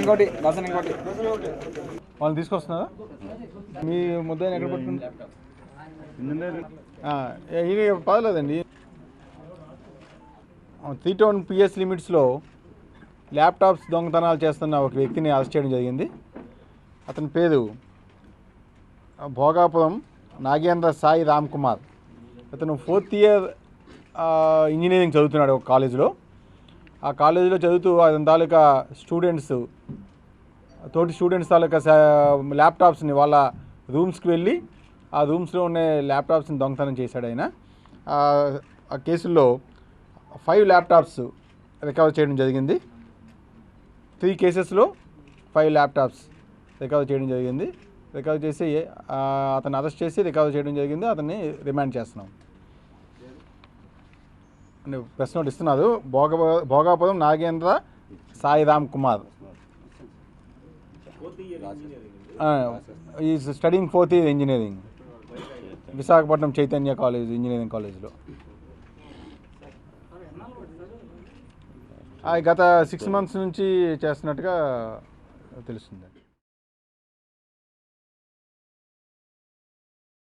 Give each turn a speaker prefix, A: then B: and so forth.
A: ఇంకోటి ఇంకోటి
B: వాళ్ళని తీసుకొస్తున్నారా? మీ ముద్ద ఎక్కడ పట్టుకుంది ఇది పదలేదండి త్రీ టౌన్ పిఎస్ లిమిట్స్లో ల్యాప్టాప్స్ దొంగతనాలు చేస్తున్న ఒక వ్యక్తిని అరెస్ట్ చేయడం జరిగింది. అతని పేరు భోగాపురం నాగేంద్ర సాయి రామ్ కుమార్. అతను ఫోర్త్ ఇయర్ ఇంజనీరింగ్ చదువుతున్నాడు ఒక కాలేజీలో ఆ కాలేజీలో చదువుతూ అతని తాలూకా స్టూడెంట్స్ తోటి స్టూడెంట్స్ తాలూకా ల్యాప్టాప్స్ని వాళ్ళ రూమ్స్కి వెళ్ళి ఆ రూమ్స్లో ఉండే ల్యాప్టాప్స్ని దొంగతనం చేశాడు ఆయన. ఆ- ఆ కేసుల్లో ఫైవ్ ల్యాప్టాప్స్ రికవర్ చేయడం జరిగింది. త్రీ కేసెస్లో ఫైవ్ ల్యాప్టాప్స్ రికవర్ చేయడం జరిగింది. రికవర్ చేసి అతను అతన్ని అరెస్ట్ చేసి రికవర్ చేయడం జరిగింది. అతన్ని రిమాండ్ చేస్తున్నాం. అంటే ప్రెస్ నోట్ ఇస్తున్నారు. భోగ భోగాపురం నాగేంద్ర సాయిరామ్ కుమార్. ఈ studying fourth year engineering. Visakhapatnam Chaitanya college engineering కాలేజ్లో. గత సిక్స్ మంత్స్ నుంచి చేస్తున్నట్టుగా తెలుస్తుంది.